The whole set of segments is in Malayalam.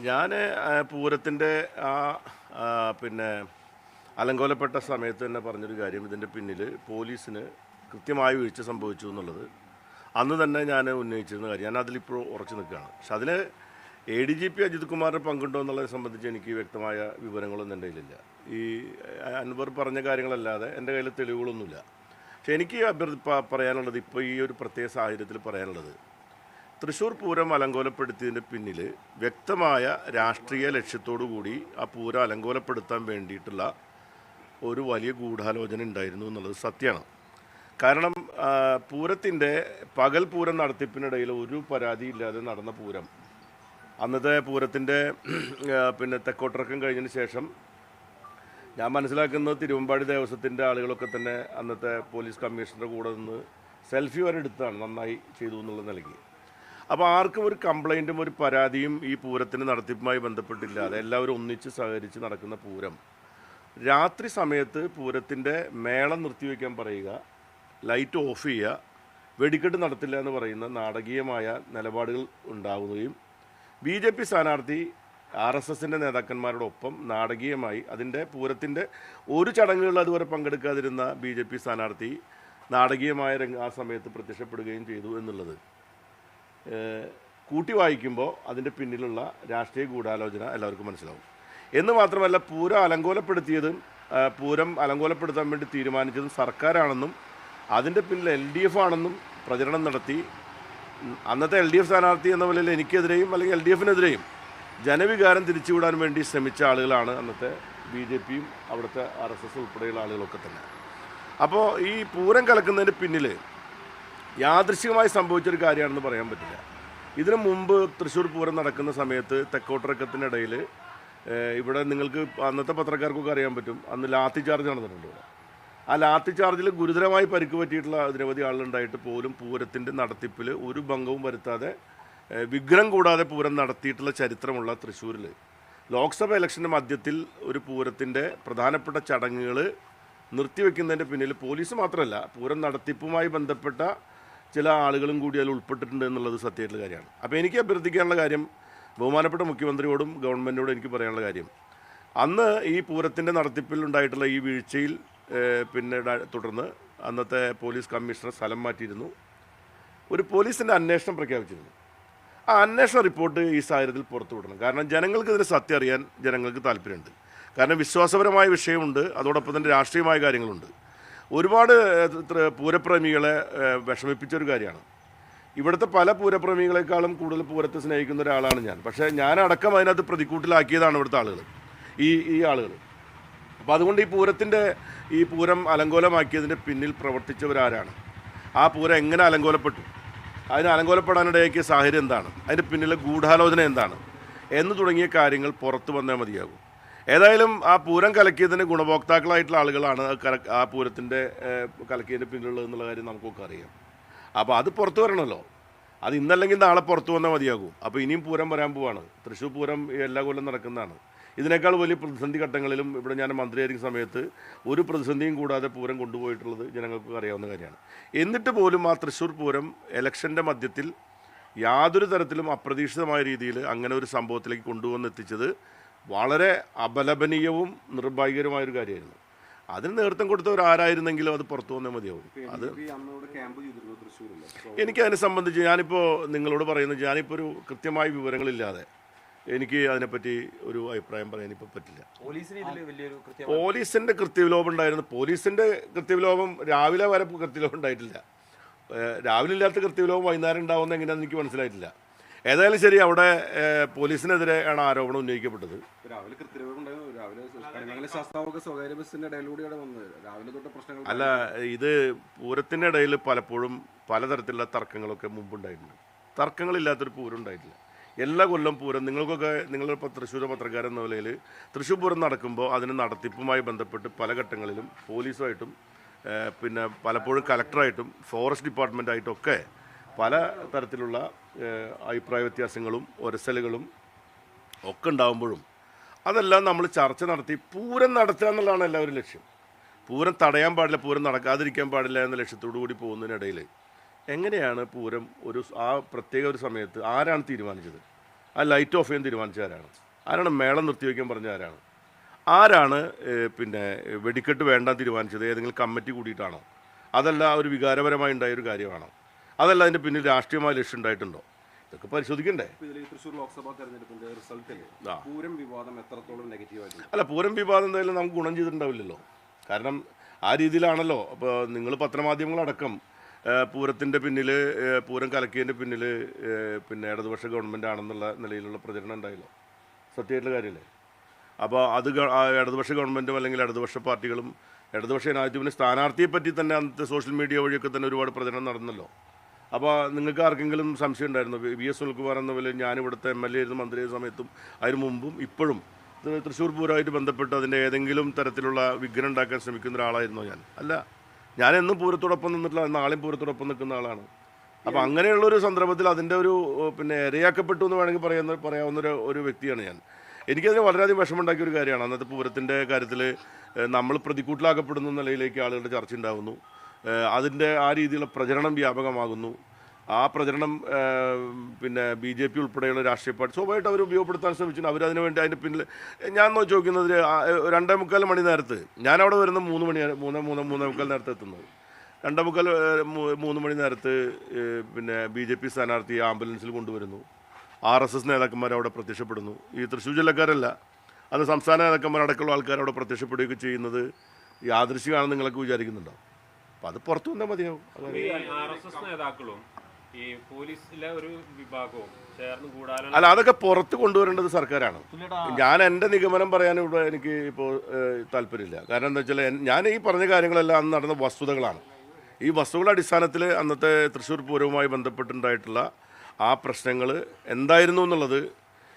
ഞാൻ പൂരത്തിന്റെ ആ പിന്നെ അലങ്കോലപ്പെട്ട സമയത്ത് തന്നെ പറഞ്ഞൊരു കാര്യം ഇതിന്റെ പിന്നിൽ പോലീസിന് കൃത്യമായ വീഴ്ച സംഭവിച്ചു എന്നുള്ളത്. അന്ന് തന്നെ ഞാൻ ഉന്നയിച്ചിരുന്ന കാര്യം. ഞാൻ അതിലിപ്പോൾ ഉറച്ചു നിൽക്കുകയാണ്. പക്ഷെ അതിൽ A D G P Ajith കുമാറിന് പങ്കുണ്ടോ എന്നുള്ളതിനെ സംബന്ധിച്ച് എനിക്ക് വ്യക്തമായ വിവരങ്ങളൊന്നും എന്റെ കയ്യിലില്ല. ഈ അൻവർ പറഞ്ഞ കാര്യങ്ങളല്ലാതെ എന്റെ കയ്യിൽ തെളിവുകളൊന്നുമില്ല. പക്ഷെ എനിക്ക് അഭ്യർത്ഥി പറയാനുള്ളത് ഇപ്പോൾ ഈ ഒരു പ്രത്യേക സാഹചര്യത്തിൽ പറയാനുള്ളത് തൃശ്ശൂർ പൂരം അലങ്കോലപ്പെടുത്തിയതിന്റെ പിന്നിൽ വ്യക്തമായ രാഷ്ട്രീയ ലക്ഷ്യത്തോടു കൂടി ആ പൂരം അലങ്കോലപ്പെടുത്താൻ വേണ്ടിയിട്ടുള്ള ഒരു വലിയ ഗൂഢാലോചന ഉണ്ടായിരുന്നു എന്നുള്ളത് സത്യമാണ്. കാരണം പൂരത്തിന്റെ പകൽ പൂരം നടത്തിപ്പിനിടയിൽ ഒരു പരാതിയില്ലാതെ നടന്ന പൂരം. അന്നത്തെ പൂരത്തിന്റെ പിന്നെ തെക്കോട്ടിറക്കം കഴിഞ്ഞതിന് ശേഷം ഞാൻ മനസ്സിലാക്കുന്നത് തിരുവമ്പാടി ദേവസ്വത്തിന്റെ ആളുകളൊക്കെ തന്നെ അന്നത്തെ പോലീസ് കമ്മീഷണറുടെ കൂടെ നിന്ന് സെൽഫി വരെ എടുത്താണ് നന്നായി ചെയ്തു എന്നുള്ള നിലയ്ക്ക്. അപ്പോൾ ആർക്കും ഒരു കംപ്ലൈന്റും ഒരു പരാതിയും ഈ പൂരത്തിന് നടത്തിപ്പുമായി ബന്ധപ്പെട്ടില്ലാതെ എല്ലാവരും ഒന്നിച്ച് സഹകരിച്ച് നടക്കുന്ന പൂരം. രാത്രി സമയത്ത് പൂരത്തിന്റെ മേളം നിർത്തിവെക്കാൻ പറയുക ലൈറ്റ് ഓഫ് ചെയ്യുക വെടിക്കെട്ട് നടത്തില്ല എന്ന് പറയുന്ന നാടകീയമായ നിലപാടുകൾ ഉണ്ടാവുകയും ബി ജെ പി സ്ഥാനാർത്ഥി ആർ എസ് എസിന്റെ നേതാക്കന്മാരോടൊപ്പം നാടകീയമായി അതിന്റെ പൂരത്തിന്റെ ഒരു ചടങ്ങുകളിൽ അതുവരെ പങ്കെടുക്കാതിരുന്ന ബി ജെ പി സ്ഥാനാർത്ഥി നാടകീയമായ രംഗ ആ സമയത്ത് പ്രത്യക്ഷപ്പെടുകയും ചെയ്തു എന്നുള്ളത്. കൂട്ടി വായിക്കുമ്പോൾ അതിന്റെ പിന്നിലുള്ള രാഷ്ട്രീയ ഗൂഢാലോചന എല്ലാവർക്കും മനസ്സിലാവും. എന്ന് മാത്രമല്ല പൂരം അലങ്കോലപ്പെടുത്തിയതും പൂരം അലങ്കോലപ്പെടുത്താൻ വേണ്ടി തീരുമാനിച്ചതും സർക്കാരാണെന്നും അതിന്റെ പിന്നിൽ എൽ ഡി എഫ് ആണെന്നും പ്രചരണം നടത്തി. അന്നത്തെ എൽ ഡി എഫ് സ്ഥാനാർത്ഥി എന്ന നിലയിൽ എനിക്കെതിരെയും അല്ലെങ്കിൽ എൽ ഡി എഫിനെതിരെയും ജനവികാരം തിരിച്ചുവിടാൻ വേണ്ടി ശ്രമിച്ച ആളുകളാണ് അന്നത്തെ ബി ജെ പിയും അവിടുത്തെ ആർ എസ് എസ് ഉൾപ്പെടെയുള്ള ആളുകളൊക്കെ തന്നെ. അപ്പോൾ ഈ പൂരം കലക്കുന്നതിന് പിന്നിൽ യാദൃശികമായി സംഭവിച്ചൊരു കാര്യമാണെന്ന് പറയാൻ പറ്റില്ല. ഇതിനു മുമ്പ് തൃശ്ശൂർ പൂരം നടക്കുന്ന സമയത്ത് തെക്കോട്ടിറക്കത്തിനിടയിൽ ഇവിടെ നിങ്ങൾക്ക് അന്നത്തെ പത്രക്കാർക്കൊക്കെ അറിയാൻ പറ്റും അന്ന് ലാത്തി ചാർജ് നടന്നിട്ടുണ്ട് ഇവിടെ. ആ ലാത്തി ചാർജിൽ ഗുരുതരമായി പരിക്ക് പറ്റിയിട്ടുള്ള നിരവധി ആളുണ്ടായിട്ട് പോലും പൂരത്തിന്റെ നടത്തിപ്പിൽ ഒരു ഭംഗവും വരുത്താതെ വിഗ്രഹം കൂടാതെ പൂരം നടത്തിയിട്ടുള്ള ചരിത്രമുള്ള തൃശ്ശൂരിൽ ലോക്സഭ ഇലക്ഷന്റെ മധ്യത്തിൽ ഒരു പൂരത്തിന്റെ പ്രധാനപ്പെട്ട ചടങ്ങുകൾ നിർത്തിവെക്കുന്നതിന്റെ പിന്നിൽ പോലീസ് മാത്രമല്ല പൂരം നടത്തിപ്പുമായി ബന്ധപ്പെട്ട ചില ആളുകളും കൂടി അതിൽ ഉൾപ്പെട്ടിട്ടുണ്ട് എന്നുള്ളത് സത്യമായിട്ടുള്ള കാര്യമാണ്. അപ്പോൾ എനിക്ക് അഭ്യർത്ഥിക്കാനുള്ള കാര്യം ബഹുമാനപ്പെട്ട മുഖ്യമന്ത്രിയോടും ഗവൺമെന്റിനോടും എനിക്ക് പറയാനുള്ള കാര്യം. അന്ന് ഈ പൂരത്തിന്റെ നടത്തിപ്പിൽ ഉണ്ടായിട്ടുള്ള ഈ വീഴ്ചയിൽ പിന്നെ തുടർന്ന് അന്നത്തെ പോലീസ് കമ്മീഷണർ സ്ഥലം മാറ്റിയിരുന്നു. ഒരു പോലീസിന്റെ അന്വേഷണം പ്രഖ്യാപിച്ചിരുന്നു. ആ അന്വേഷണ റിപ്പോർട്ട് ഈ സാഹചര്യത്തിൽ പുറത്തുവിടണം കാരണം ജനങ്ങൾക്ക് ഇതിന് സത്യം അറിയാൻ ജനങ്ങൾക്ക് താല്പര്യമുണ്ട്. കാരണം വിശ്വാസപരമായ വിഷയമുണ്ട് അതോടൊപ്പം തന്നെ രാഷ്ട്രീയമായ കാര്യങ്ങളുണ്ട്. ഒരുപാട് പൂരപ്രേമികളെ വിഷമിപ്പിച്ചൊരു കാര്യമാണ്. ഇവിടുത്തെ പല പൂരപ്രേമികളെക്കാളും കൂടുതൽ പൂരത്തെ സ്നേഹിക്കുന്ന ഒരാളാണ് ഞാൻ. പക്ഷേ ഞാനടക്കം അതിനകത്ത് പ്രതിക്കൂട്ടിലാക്കിയതാണ് ഇവിടുത്തെ ആളുകൾ ഈ ഈ ആളുകൾ അപ്പോൾ അതുകൊണ്ട് ഈ പൂരത്തിന്റെ ഈ പൂരം അലങ്കോലമാക്കിയതിന്റെ പിന്നിൽ പ്രവർത്തിച്ചവരാരാണ്? ആ പൂരം എങ്ങനെ അലങ്കോലപ്പെട്ടു? അതിന് അലങ്കോലപ്പെടാനിടയാക്കിയ സാഹചര്യം എന്താണ്? അതിന്റെ പിന്നിലെ ഗൂഢാലോചന എന്താണ്? എന്ന് തുടങ്ങിയ കാര്യങ്ങൾ പുറത്തു വന്നാൽ മതിയാകും. ഏതായാലും ആ പൂരം കലക്കിയതിന് ഗുണഭോക്താക്കളായിട്ടുള്ള ആളുകളാണ് ആ പൂരത്തിന്റെ കലക്കിയതിന്റെ പിന്നിലുള്ളത് എന്നുള്ള കാര്യം നമുക്കൊക്കെ അറിയാം. അപ്പോൾ അത് പുറത്തു വരണമല്ലോ അത് ഇന്നല്ലെങ്കിൽ നാളെ പുറത്തു വന്നാൽ മതിയാകും. അപ്പോൾ ഇനിയും പൂരം വരാൻ പോവാണ്. തൃശ്ശൂർ പൂരം എല്ലാ കൊല്ലം നടക്കുന്നതാണ്. ഇതിനേക്കാൾ വലിയ പ്രതിസന്ധി ഘട്ടങ്ങളിലും ഇവിടെ ഞാൻ മന്ത്രിയായിരിക്കുന്ന സമയത്ത് ഒരു പ്രതിസന്ധിയും കൂടാതെ പൂരം കൊണ്ടുപോയിട്ടുള്ളത് ജനങ്ങൾക്ക് അറിയാവുന്ന കാര്യമാണ്. എന്നിട്ട് പോലും ആ തൃശ്ശൂർ പൂരം ഇലക്ഷന്റെ മധ്യത്തിൽ യാതൊരു തരത്തിലും അപ്രതീക്ഷിതമായ രീതിയിൽ അങ്ങനെ ഒരു സംഭവത്തിലേക്ക് കൊണ്ടുവന്ന് എത്തിച്ചത് വളരെ അപലപനീയവും നിർഭാഗ്യകരമായൊരു കാര്യമായിരുന്നു. അതിന് നേതൃത്വം കൊടുത്തവർ ആരായിരുന്നെങ്കിലും അത് പുറത്തു വന്നാൽ മതിയാവും. അത് എനിക്കതിനെ ക്യാമ്പ് ചെയ്തിരുന്നു തൃശ്ശൂരിൽ എനിക്ക് അതിനെ സംബന്ധിച്ച് ഞാനിപ്പോൾ നിങ്ങളോട് പറയുന്നത് ഞാനിപ്പോൾ ഒരു കൃത്യമായ വിവരങ്ങളില്ലാതെ എനിക്ക് അതിനെപ്പറ്റി ഒരു അഭിപ്രായം പറയാൻ ഇപ്പോൾ പറ്റില്ല. പോലീസിന്റെ കൃത്യവിലോപം ഉണ്ടായിരുന്നു. പോലീസിന്റെ കൃത്യവിലോപം രാവിലെ വരെ കൃത്യവിലോപം ഉണ്ടായിട്ടില്ല. രാവിലെ ഇല്ലാത്ത കൃത്യവിലോപം വൈകുന്നേരം ഉണ്ടാവുമെന്ന് എങ്ങനെയാണെന്ന് എനിക്ക് മനസ്സിലായിട്ടില്ല. ഏതായാലും ശരി അവിടെ പോലീസിനെതിരെ ആണ് ആരോപണം ഉന്നയിക്കപ്പെട്ടത്. അല്ല ഇത് പൂരത്തിന്റെ ഇടയിൽ പലപ്പോഴും പലതരത്തിലുള്ള തർക്കങ്ങളൊക്കെ മുമ്പുണ്ടായിട്ടുണ്ട്. തർക്കങ്ങളില്ലാത്തൊരു പൂരം ഉണ്ടായിട്ടില്ല. എല്ലാ കൊല്ലം പൂരം നിങ്ങൾക്കൊക്കെ നിങ്ങളുടെ തൃശ്ശൂർ പത്രക്കാരൻ എന്ന നിലയിൽ തൃശ്ശൂർ പൂരം നടക്കുമ്പോൾ അതിന് നടത്തിപ്പുമായി ബന്ധപ്പെട്ട് പല ഘട്ടങ്ങളിലും പോലീസുമായിട്ടും പിന്നെ പലപ്പോഴും കലക്ടറായിട്ടും ഫോറസ്റ്റ് ഡിപ്പാർട്ട്മെന്റായിട്ടും ഒക്കെ പല തരത്തിലുള്ള അഭിപ്രായ വ്യത്യാസങ്ങളും ഒരസലുകളും ഒക്കെ ഉണ്ടാകുമ്പോഴും അതെല്ലാം നമ്മൾ ചർച്ച നടത്തി പൂരം നടത്തുക എന്നുള്ളതാണ് എല്ലാവരും ലക്ഷ്യം. പൂരം തടയാൻ പാടില്ല പൂരം നടക്കാതിരിക്കാൻ പാടില്ല എന്ന ലക്ഷ്യത്തോടു കൂടി പോകുന്നതിനിടയിൽ എങ്ങനെയാണ് പൂരം ഒരു ആ പ്രത്യേക ഒരു സമയത്ത് ആരാണ് തീരുമാനിച്ചത്? ആ ലൈറ്റ് ഓഫ് ചെയ്യാൻ തീരുമാനിച്ച ആരാണ്? ആരാണ് മേളം നിർത്തിവെക്കാൻ പറഞ്ഞ ആരാണ്? ആരാണ് പിന്നെ വെടിക്കെട്ട് വേണ്ടാൻ തീരുമാനിച്ചത്? ഏതെങ്കിലും കമ്മിറ്റി കൂടിയിട്ടാണോ? അതല്ല ഒരു വികാരപരമായി ഉണ്ടായ ഒരു കാര്യമാണോ? അതല്ല അതിന്റെ പിന്നിൽ രാഷ്ട്രീയമായ ലക്ഷ്യം ഉണ്ടായിട്ടുണ്ടോ? ഇതൊക്കെ പരിശോധിക്കണ്ടേ? തൃശ്ശൂർ ലോക്സഭാ തെരഞ്ഞെടുപ്പിന്റെ റിസൾട്ടിൽ. പൂരം വിവാദം എത്രത്തോളം നെഗറ്റീവ് ആയിട്ടുണ്ട്? അല്ല പൂരം വിവാദം എന്തായാലും നമുക്ക് ഗുണം ചെയ്തിട്ടുണ്ടാവില്ലല്ലോ. കാരണം ആ രീതിയിലാണല്ലോ. അപ്പോൾ നിങ്ങൾ പത്രമാധ്യമങ്ങളടക്കം പൂരത്തിന്റെ പിന്നിൽ പൂരം കലക്കിയതിന്റെ പിന്നിൽ പിന്നെ ഇടതുപക്ഷ ഗവൺമെന്റ് ആണെന്നുള്ള നിലയിലുള്ള പ്രചരണം ഉണ്ടായല്ലോ. സത്യമായിട്ടുള്ള കാര്യമല്ലേ? അപ്പോൾ അത് ഇടതുപക്ഷ ഗവൺമെന്റും അല്ലെങ്കിൽ ഇടതുപക്ഷ പാർട്ടികളും ഇടതുപക്ഷ ജനാധിപത്യ സ്ഥാനാർത്ഥിയെ പറ്റി തന്നെ അന്നത്തെ സോഷ്യൽ മീഡിയ വഴിയൊക്കെ തന്നെ ഒരുപാട് പ്രചരണം നടന്നല്ലോ. അപ്പോൾ നിങ്ങൾക്ക് ആർക്കെങ്കിലും സംശയം ഉണ്ടായിരുന്നു? വി എസ് സുനിൽകുമാർ എന്ന പോലെ ഞാനിവിടുത്തെ എം എൽ എ ആയിരുന്നു മന്ത്രി ആയിരുന്ന സമയത്തും അതിന് മുമ്പും ഇപ്പോഴും തൃശ്ശൂർ പൂരമായിട്ട് ബന്ധപ്പെട്ട് അതിന്റെ ഏതെങ്കിലും തരത്തിലുള്ള വിഘ്നം ഉണ്ടാക്കാൻ ശ്രമിക്കുന്ന ഒരാളായിരുന്നോ ഞാൻ. അല്ല ഞാൻ എന്നും പൂരത്തോടൊപ്പം നിന്നിട്ടില്ല നാളെയും പൂരത്തോടൊപ്പം നിൽക്കുന്ന ആളാണ്. അപ്പോൾ അങ്ങനെയുള്ള ഒരു സന്ദർഭത്തിൽ അതിന്റെ ഒരു പിന്നെ ഇരയാക്കപ്പെട്ടു എന്ന് വേണമെങ്കിൽ പറയുന്ന പറയാവുന്ന ഒരു ഒരു വ്യക്തിയാണ് ഞാൻ. എനിക്കതിന് വളരെയധികം വിഷമമുണ്ടാക്കിയ ഒരു കാര്യമാണ്. അന്നത്തെ പൂരത്തിന്റെ കാര്യത്തിൽ നമ്മൾ പ്രതിക്കൂട്ടിലാക്കപ്പെടുന്ന നിലയിലേക്ക് ആളുകളുടെ ചർച്ച ഉണ്ടാകുന്നു അതിന്റെ ആ രീതിയിലുള്ള പ്രചരണം വ്യാപകമാകുന്നു. ആ പ്രചരണം പിന്നെ ബി ജെ പി ഉൾപ്പെടെയുള്ള രാഷ്ട്രീയ പാർട്ടി സ്വാഭാവികമായിട്ട് അവർ ഉപയോഗപ്പെടുത്താൻ ശ്രമിച്ചിട്ടുണ്ട്. അവരതിനു വേണ്ടി അതിന്റെ പിന്നിൽ ഞാൻ നോ- ചോദിക്കുന്നത് രണ്ടേ മുക്കാൽ മണി നേരത്ത് ഞാനവിടെ വരുന്ന മൂന്ന് മണി മൂന്ന് മൂന്ന് മൂന്നേ മുക്കാൽ നേരത്തെ എത്തുന്നത്. രണ്ടേ മുക്കാൽ മൂന്ന് മണി നേരത്ത് പിന്നെ ബി ജെ പി സ്ഥാനാർത്ഥി ആംബുലൻസിൽ കൊണ്ടുവരുന്നു. ആർ എസ് എസ് നേതാക്കന്മാർ അവിടെ പ്രത്യക്ഷപ്പെടുന്നു. ഈ തൃശ്ശൂർ ജില്ലക്കാരല്ല അത് സംസ്ഥാന നേതാക്കന്മാരടക്കമുള്ള ആൾക്കാർ അവിടെ പ്രത്യക്ഷപ്പെടുകയൊക്കെ ചെയ്യുന്നത് യാദൃശ്യമാണെന്ന് നിങ്ങളൊക്കെ വിചാരിക്കുന്നുണ്ടോ? അപ്പം അത് പുറത്തു വന്നാൽ മതിയാവും ഈ നേതാക്കളും പോലീസിലെ ഒരു വിഭാഗവും ചേർന്ന് കൂടാനാണ് അല്ല അതൊക്കെ പുറത്ത് കൊണ്ടുവരേണ്ടത് സർക്കാരാണ്. ഞാൻ എന്റെ നിഗമനം പറയാൻ ഇവിടെ എനിക്ക് ഇപ്പോൾ താല്പര്യമില്ല. കാരണം എന്താ വെച്ചാൽ ഞാൻ ഈ പറഞ്ഞ കാര്യങ്ങളെല്ലാം അന്ന് നടന്ന വസ്തുതകളാണ്. ഈ വസ്തുക്കളുടെ അടിസ്ഥാനത്തിൽ അന്നത്തെ തൃശ്ശൂർ പൂരവുമായി ബന്ധപ്പെട്ടുണ്ടായിട്ടുള്ള ആ പ്രശ്നങ്ങൾ എന്തായിരുന്നു എന്നുള്ളത്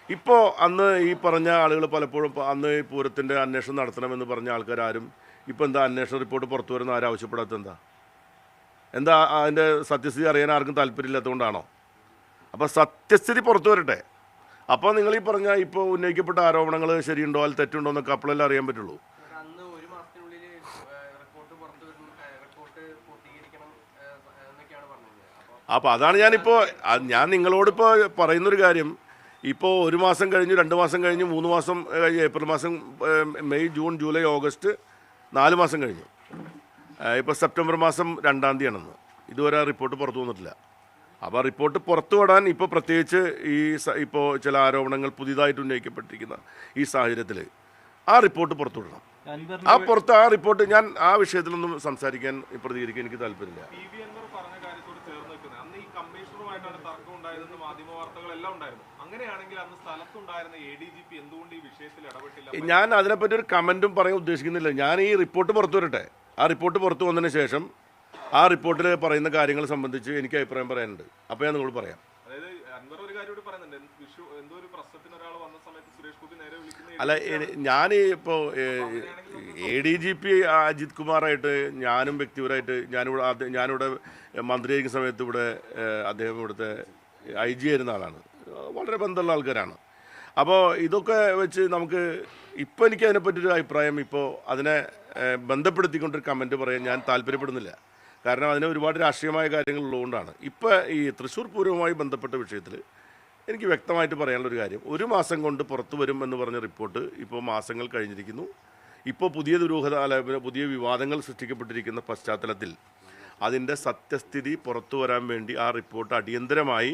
ഇപ്പോൾ അന്ന് ഈ പറഞ്ഞ ആളുകൾ പലപ്പോഴും അന്ന് ഈ പൂരത്തിന്റെ അന്വേഷണം നടത്തണമെന്ന് പറഞ്ഞ ആൾക്കാരും ഇപ്പോൾ എന്താ അന്വേഷണ റിപ്പോർട്ട് പുറത്തു വരുന്ന ആരും ആവശ്യപ്പെടാത്തത് എന്താ? എന്താ അതിന്റെ സത്യസ്ഥിതി അറിയാൻ ആർക്കും താല്പര്യമില്ലാത്തതുകൊണ്ടാണോ? അപ്പോൾ സത്യസ്ഥിതി പുറത്തു വരട്ടെ. അപ്പോൾ നിങ്ങൾ ഈ പറഞ്ഞ ഇപ്പോൾ ഉന്നയിക്കപ്പെട്ട ആരോപണങ്ങൾ ശരിയുണ്ടോ അതിൽ തെറ്റുണ്ടോ എന്നൊക്കെ അപ്പോഴല്ലേ അറിയാൻ പറ്റുള്ളൂ. അപ്പോൾ അതാണ് ഞാനിപ്പോൾ ഞാൻ നിങ്ങളോടിപ്പോൾ പറയുന്നൊരു കാര്യം. ഇപ്പോൾ ഒരു മാസം കഴിഞ്ഞു രണ്ട് മാസം കഴിഞ്ഞു മൂന്ന് മാസം കഴിഞ്ഞ് ഏപ്രിൽ മാസം മെയ് ജൂൺ ജൂലൈ ഓഗസ്റ്റ് നാല് മാസം കഴിഞ്ഞു. ഇപ്പോൾ സെപ്റ്റംബർ മാസം രണ്ടാം തീയതിയാണെന്ന്. ഇതുവരെ ആ റിപ്പോർട്ട് പുറത്തു വന്നിട്ടില്ല. അപ്പോൾ റിപ്പോർട്ട് പുറത്തു വിടാൻ ഇപ്പോൾ പ്രത്യേകിച്ച് ഈ ഇപ്പോൾ ചില ആരോപണങ്ങൾ പുതിയതായിട്ട് ഉന്നയിക്കപ്പെട്ടിരിക്കുന്ന ഈ സാഹചര്യത്തിൽ ആ റിപ്പോർട്ട് പുറത്തു വിടണം. ആ പുറത്ത് ആ റിപ്പോർട്ട് ഞാൻ ആ വിഷയത്തിലൊന്നും സംസാരിക്കാൻ പ്രതികരിക്കാൻ എനിക്ക് താല്പര്യമില്ല പി വി അൻവർ പറഞ്ഞ കാര്യത്തോട് ചേർന്ന് നിൽക്കുന്നത് അന്ന് ഈ കമ്മീഷണറുമായിട്ടാണ് തർക്കം ഉണ്ടായതെന്ന് മാധ്യമ വാർത്തകളെല്ലാം ഉണ്ടായിരുന്നു അങ്ങനെയാണെങ്കിൽ അന്ന് സ്ഥലത്തുണ്ടായിരുന്ന എ ഡി ജി പി എന്തുകൊണ്ട് ഈ വിഷയത്തിൽ ഇടപെട്ടില്ല ഞാൻ അതിനെപ്പറ്റി ഒരു കമന്റും പറയാൻ ഉദ്ദേശിക്കുന്നില്ല. ഞാൻ ഈ റിപ്പോർട്ട് പുറത്തു വരട്ടെ. ആ റിപ്പോർട്ട് പുറത്തു വന്നതിന് ശേഷം ആ റിപ്പോർട്ടിൽ പറയുന്ന കാര്യങ്ങൾ സംബന്ധിച്ച് എനിക്ക് അഭിപ്രായം പറയാനുണ്ട്. അപ്പോൾ ഞാൻ നിങ്ങളോട് പറയാം. അല്ല ഞാൻ ഇപ്പോൾ A D G P Ajith കുമാറായിട്ട് ഞാനും വ്യക്തിപരമായിട്ട് ഞാനിവിടെ ഞാനിവിടെ മന്ത്രിയായിരിക്കുന്ന സമയത്ത് ഇവിടെ അദ്ദേഹം ഇവിടുത്തെ ഐ ജി ആയിരുന്ന ആളാണ്. വളരെ ബന്ധമുള്ള ആൾക്കാരാണ്. അപ്പോൾ ഇതൊക്കെ വെച്ച് നമുക്ക് ഇപ്പോൾ എനിക്ക് അതിനെപ്പറ്റിയൊരു അഭിപ്രായം ഇപ്പോൾ അതിനെ ബന്ധപ്പെടുത്തിക്കൊണ്ട് ബന്ധപ്പെടുത്തിക്കൊണ്ടൊരു കമന്റ് പറയാൻ ഞാൻ താല്പര്യപ്പെടുന്നില്ല. കാരണം അതിന് ഒരുപാട് രാഷ്ട്രീയമായ കാര്യങ്ങൾ ഉള്ളതുകൊണ്ടാണ്. ഇപ്പോൾ ഈ തൃശ്ശൂർ പൂരവുമായി ബന്ധപ്പെട്ട വിഷയത്തിൽ എനിക്ക് വ്യക്തമായിട്ട് പറയാനുള്ളൊരു കാര്യം ഒരു മാസം കൊണ്ട് പുറത്തു വരും എന്ന് പറഞ്ഞ റിപ്പോർട്ട് ഇപ്പോൾ മാസങ്ങൾ കഴിഞ്ഞിരിക്കുന്നു. ഇപ്പോൾ പുതിയ ദുരൂഹത അല്ല പുതിയ വിവാദങ്ങൾ സൃഷ്ടിക്കപ്പെട്ടിരിക്കുന്ന പശ്ചാത്തലത്തിൽ അതിന്റെ സത്യസ്ഥിതി പുറത്തു വരാൻ വേണ്ടി ആ റിപ്പോർട്ട് അടിയന്തരമായി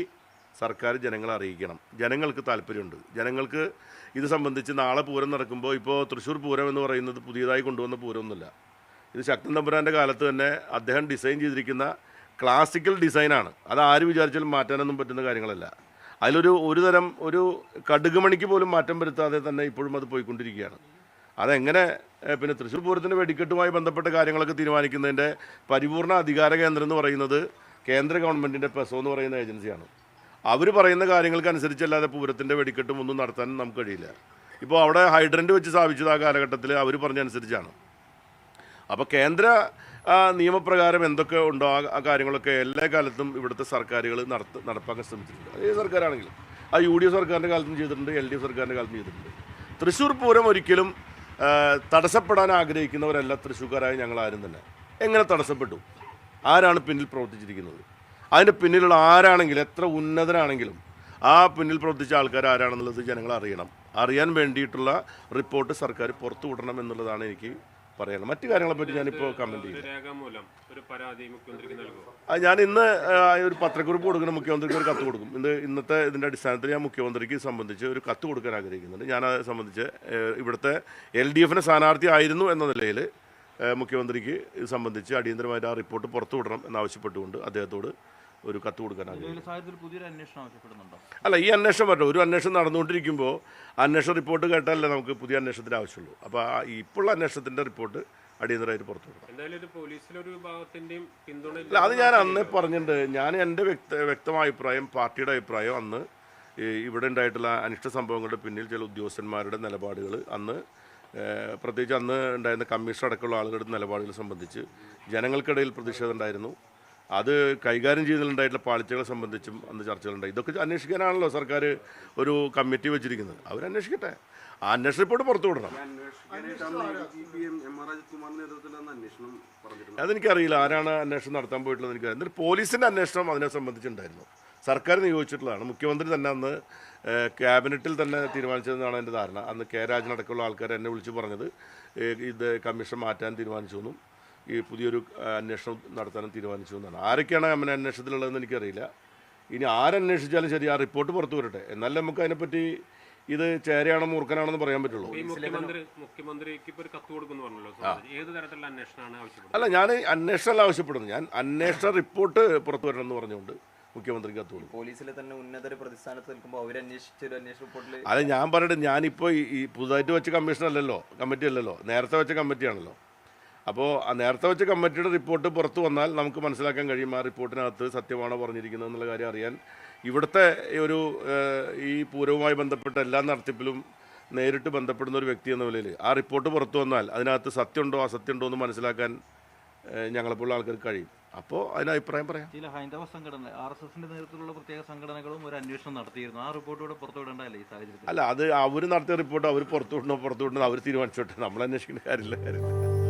സർക്കാർ ജനങ്ങളെ അറിയിക്കണം. ജനങ്ങൾക്ക് താല്പര്യമുണ്ട്. ജനങ്ങൾക്ക് ഇത് സംബന്ധിച്ച് നാളെ പൂരം നടക്കുമ്പോൾ ഇപ്പോൾ തൃശ്ശൂർ പൂരം എന്ന് പറയുന്നത് പുതിയതായി കൊണ്ടുവന്ന പൂരമൊന്നുമില്ല. ഇത് ശക്തൻ തമ്പുരാന്റെ കാലത്ത് തന്നെ അദ്ദേഹം ഡിസൈൻ ചെയ്തിരിക്കുന്ന ക്ലാസിക്കൽ ഡിസൈനാണ്. അത് ആര് വിചാരിച്ചാലും മാറ്റാനൊന്നും പറ്റുന്ന കാര്യങ്ങളല്ല. അതിലൊരു ഒരു തരം ഒരു കടുകുമണിക്ക് പോലും മാറ്റം വരുത്താതെ തന്നെ ഇപ്പോഴും അത് പോയിക്കൊണ്ടിരിക്കുകയാണ്. അതെങ്ങനെ പിന്നെ തൃശ്ശൂർ പൂരത്തിന്റെ വെടിക്കെട്ടുമായി ബന്ധപ്പെട്ട കാര്യങ്ങളൊക്കെ തീരുമാനിക്കുന്നതിന്റെ പരിപൂർണ അധികാര കേന്ദ്രം എന്ന് പറയുന്നത് കേന്ദ്ര ഗവൺമെന്റിന്റെ പെസോ എന്ന് പറയുന്ന ഏജൻസിയാണ്. അവർ പറയുന്ന കാര്യങ്ങൾക്കനുസരിച്ചല്ലാതെ പൂരത്തിന്റെ വെടിക്കെട്ടും ഒന്നും നടത്താൻ നമുക്ക് കഴിയില്ല. ഇപ്പോൾ അവിടെ ഹൈഡ്രന്റ് വെച്ച് സ്ഥാപിച്ചത് ആ കാലഘട്ടത്തിൽ അവർ പറഞ്ഞനുസരിച്ചാണ്. അപ്പോൾ കേന്ദ്ര നിയമപ്രകാരം എന്തൊക്കെ ഉണ്ടോ ആ കാര്യങ്ങളൊക്കെ എല്ലാ കാലത്തും ഇവിടുത്തെ സർക്കാരുകൾ നടത്ത നടപ്പാക്കാൻ ശ്രമിച്ചിട്ടുണ്ട്. അതേ സർക്കാരാണെങ്കിലും. ആ യു ഡി എഫ് സർക്കാരിന്റെ കാലത്തും ചെയ്തിട്ടുണ്ട് എൽ ഡി എഫ് സർക്കാരിന്റെ കാലത്തും ചെയ്തിട്ടുണ്ട്. തൃശ്ശൂർ പൂരം ഒരിക്കലും തടസ്സപ്പെടാൻ ആഗ്രഹിക്കുന്നവരല്ല തൃശ്ശൂർക്കാരായ ഞങ്ങൾ തന്നെ. എങ്ങനെ തടസ്സപ്പെട്ടു? ആരാണ് പിന്നിൽ പ്രവർത്തിച്ചിരിക്കുന്നത്? അതിന്റെ പിന്നിലുള്ള ആരാണെങ്കിലും എത്ര ഉന്നതനാണെങ്കിലും ആ പിന്നിൽ പ്രവർത്തിച്ച ആൾക്കാർ ആരാണെന്നുള്ളത് ജനങ്ങൾ അറിയണം. അറിയാൻ വേണ്ടിയിട്ടുള്ള റിപ്പോർട്ട് സർക്കാർ പുറത്തു വിടണം എന്നുള്ളതാണ് എനിക്ക് പറയാനുള്ളത്. മറ്റു കാര്യങ്ങളെപ്പറ്റി ഞാനിപ്പോൾ കമന്റ് ചെയ്യും ഞാൻ ഇന്ന് ഒരു പത്രക്കുറിപ്പ് കൊടുക്കുന്ന മുഖ്യമന്ത്രിക്ക് ഒരു കത്ത് കൊടുക്കും. ഇന്ന് ഇന്നത്തെ ഇതിന്റെ അടിസ്ഥാനത്തിൽ ഞാൻ മുഖ്യമന്ത്രിക്ക് സംബന്ധിച്ച് ഒരു കത്ത് കൊടുക്കാൻ ആഗ്രഹിക്കുന്നുണ്ട്. ഞാൻ അത് സംബന്ധിച്ച് ഇവിടുത്തെ എൽ ഡി എഫിന്റെ സ്ഥാനാർത്ഥി ആയിരുന്നു എന്ന നിലയിൽ മുഖ്യമന്ത്രിക്ക് ഇത് സംബന്ധിച്ച് അടിയന്തരമായിട്ട് ആ റിപ്പോർട്ട് പുറത്തുവിടണം എന്നാവശ്യപ്പെട്ടുകൊണ്ട് അദ്ദേഹത്തോട് ഒരു കത്ത് കൊടുക്കാൻ അല്ല ഈ അന്വേഷണം പറ്റും? ഒരു അന്വേഷണം നടന്നുകൊണ്ടിരിക്കുമ്പോൾ അന്വേഷണ റിപ്പോർട്ട് കേട്ടാലേ നമുക്ക് പുതിയ അന്വേഷണത്തിന് ആവശ്യമുള്ളൂ. അപ്പോൾ ആ ഇപ്പോഴുള്ള അന്വേഷണത്തിന്റെ റിപ്പോർട്ട് അടിയന്തരമായിട്ട് പുറത്തു വിഭാഗത്തിന്റെയും അല്ല അത് ഞാൻ അന്ന് പറഞ്ഞിട്ടുണ്ട്. ഞാൻ എന്റെ വ്യക്ത വ്യക്തമായ അഭിപ്രായം പാർട്ടിയുടെ അഭിപ്രായം അന്ന് ഇവിടെ ഉണ്ടായിട്ടുള്ള അനിഷ്ട സംഭവങ്ങളുടെ പിന്നിൽ ചില ഉദ്യോഗസ്ഥന്മാരുടെ നിലപാടുകൾ അന്ന് പ്രത്യേകിച്ച് അന്ന് ഉണ്ടായിരുന്ന കമ്മീഷൻ അടക്കമുള്ള ആളുകളുടെ നിലപാടുകൾ സംബന്ധിച്ച് ജനങ്ങൾക്കിടയിൽ പ്രതിഷേധം ഉണ്ടായിരുന്നു. അത് കൈകാര്യം ചെയ്യുന്നതിലുണ്ടായിട്ടുള്ള പാളിച്ചകളെ സംബന്ധിച്ചും അന്ന് ചർച്ചകളുണ്ടായി. ഇതൊക്കെ അന്വേഷിക്കാനാണല്ലോ സർക്കാർ ഒരു കമ്മിറ്റി വെച്ചിരിക്കുന്നത്. അവരന്വേഷിക്കട്ടെ. ആ അന്വേഷണ റിപ്പോർട്ട് പുറത്തു വിടണം. അതെനിക്കറിയില്ല. ആരാണ് അന്വേഷണം നടത്താൻ പോയിട്ടുള്ളത് എനിക്ക് എന്നിട്ട് പോലീസിന്റെ അന്വേഷണം അതിനെ സംബന്ധിച്ചുണ്ടായിരുന്നു. സർക്കാർ നിയോഗിച്ചിട്ടുള്ളതാണ്. മുഖ്യമന്ത്രി തന്നെ അന്ന് ക്യാബിനറ്റിൽ തന്നെ തീരുമാനിച്ചതെന്നാണ് എന്റെ ധാരണ. അന്ന് കെ രാജനടക്കമുള്ള ആൾക്കാർ എന്നെ വിളിച്ചു പറഞ്ഞത്. ഇത് കമ്മീഷൻ മാറ്റാൻ തീരുമാനിച്ചു എന്നും. ഈ പുതിയൊരു അന്വേഷണം നടത്താനും തീരുമാനിച്ചു എന്നാണ്. ആരൊക്കെയാണ് അങ്ങനെ അന്വേഷണത്തിലുള്ളതെന്ന് എനിക്കറിയില്ല. ഇനി ആരന്വേഷിച്ചാലും ശരി ആ റിപ്പോർട്ട് പുറത്തു വരട്ടെ. എന്നാലും നമുക്ക് അതിനെപ്പറ്റി ഇത് ചേരയാണോ മൂർഖനാണെന്ന് പറയാൻ പറ്റുള്ളൂ. അല്ല ഞാൻ അന്വേഷണം ആവശ്യപ്പെടുന്നു ഞാൻ അന്വേഷണ റിപ്പോർട്ട് പുറത്തു വരണം എന്ന് പറഞ്ഞുകൊണ്ട് മുഖ്യമന്ത്രിക്ക് കത്ത് കൊടുക്കും പോലീസിലെ തന്നെ ഉന്നതർ പ്രതിസ്ഥാനത്ത് നിൽക്കുമ്പോൾ അവരന്വേഷിച്ചൊരു അന്വേഷണ റിപ്പോർട്ടിൽ അത് ഞാൻ പറയട്ടെ ഞാനിപ്പോൾ ഈ ഈ പുതുതായിട്ട് വെച്ച കമ്മീഷൻ അല്ലല്ലോ കമ്മിറ്റി അല്ലല്ലോ നേരത്തെ വെച്ച കമ്മിറ്റിയാണല്ലോ. അപ്പോൾ നേരത്തെ വെച്ച കമ്മിറ്റിയുടെ റിപ്പോർട്ട് പുറത്തു വന്നാൽ നമുക്ക് മനസ്സിലാക്കാൻ കഴിയും ആ റിപ്പോർട്ടിനകത്ത് സത്യമാണോ പറഞ്ഞിരിക്കുന്നത് എന്നുള്ള കാര്യം അറിയാൻ. ഇവിടുത്തെ ഒരു ഈ പൂരവുമായി ബന്ധപ്പെട്ട എല്ലാ നടത്തിപ്പിലും നേരിട്ട് ബന്ധപ്പെടുന്ന ഒരു വ്യക്തി എന്ന നിലയിൽ ആ റിപ്പോർട്ട് പുറത്തു വന്നാൽ അതിനകത്ത് സത്യമുണ്ടോ അസത്യമുണ്ടോ എന്ന് മനസ്സിലാക്കാൻ ഞങ്ങളെപ്പോലുള്ള ആൾക്കാർക്ക് കഴിയും. അപ്പോൾ അതിന് അഭിപ്രായം പറയാം. ചില ഹൈന്ദവ സംഘടന ആർ എസ് എസിന്റെ നേതൃത്വത്തിലുള്ള പ്രത്യേക സംഘടനകളും ഒരു അന്വേഷണം നടത്തിയിരുന്നു. ആ റിപ്പോർട്ടോടെ പുറത്തുവിടേണ്ടല്ലേ ഈ സാഹചര്യത്തിൽ? അല്ല അത് അവർ നടത്തിയ റിപ്പോർട്ട് അവർ പുറത്തു വിടണോ പുറത്തു വിടണോ അവർ തീരുമാനിച്ചോട്ടെ. നമ്മൾ അന്വേഷിക്കേണ്ട കാര്യമില്ല കാര്യമില്ല.